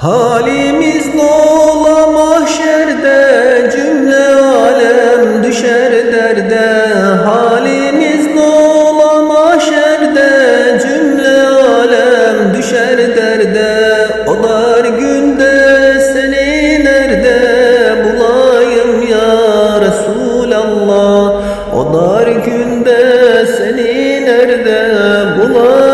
Halimiz nola mahşerde cümle alem düşer derde. Halimiz nola mahşerde cümle alem düşer derde. O dar günde seni nerede bulayım ya Resulallah? O dar günde seni nerede bulayım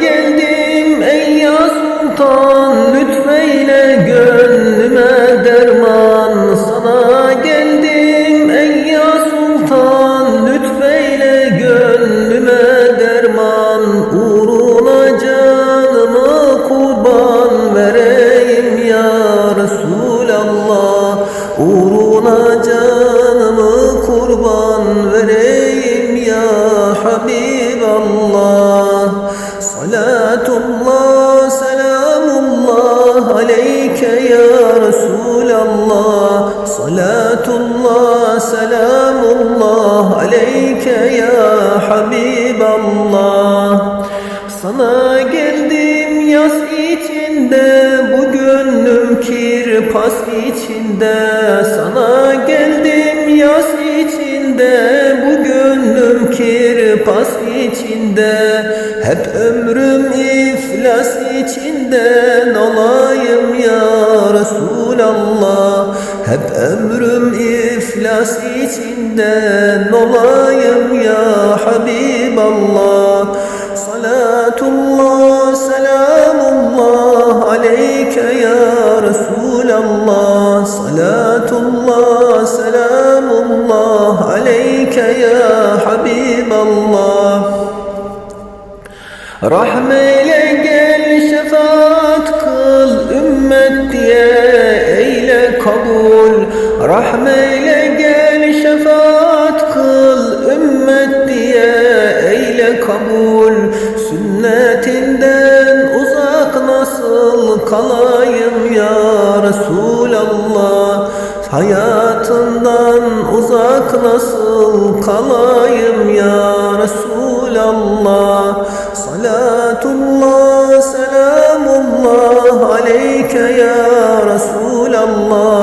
geldim ey ya sultan Lütfeyle gönlüme derman. Sana geldim ey ya sultan Lütfeyle gönlüme derman. Uğruna canımı kurban vereyim ya Resulallah. Uğruna canımı kurban vereyim ya Habiballah Salatullah, selamullah aleyke ya Resulallah. Salatullah, selamullah aleyke ya Habiballah. Sana geldim yaz içinde Bu gönlüm kirpas içinde. Sana gönlüm kirpas içinde Hep ömrüm iflas içinden olayım ya Resulallah. Hep ömrüm iflas içinden olayım ya Habiballah. Salatullah, selamullah aleyke ya Resulallah. Salatullah, selamullah aleyke ya Habiballah Rahmeyle gel şefaat kıl ümmet diye eyle kabul Rahmeyle gel şefaat kıl ümmet diye eyle kabul Sünnetinden uzak nasıl kalayım ya Resulallah Hayatından uzak nasıl kalayım ya Resulallah? Salatullah, selamullah aleyke ya Resulallah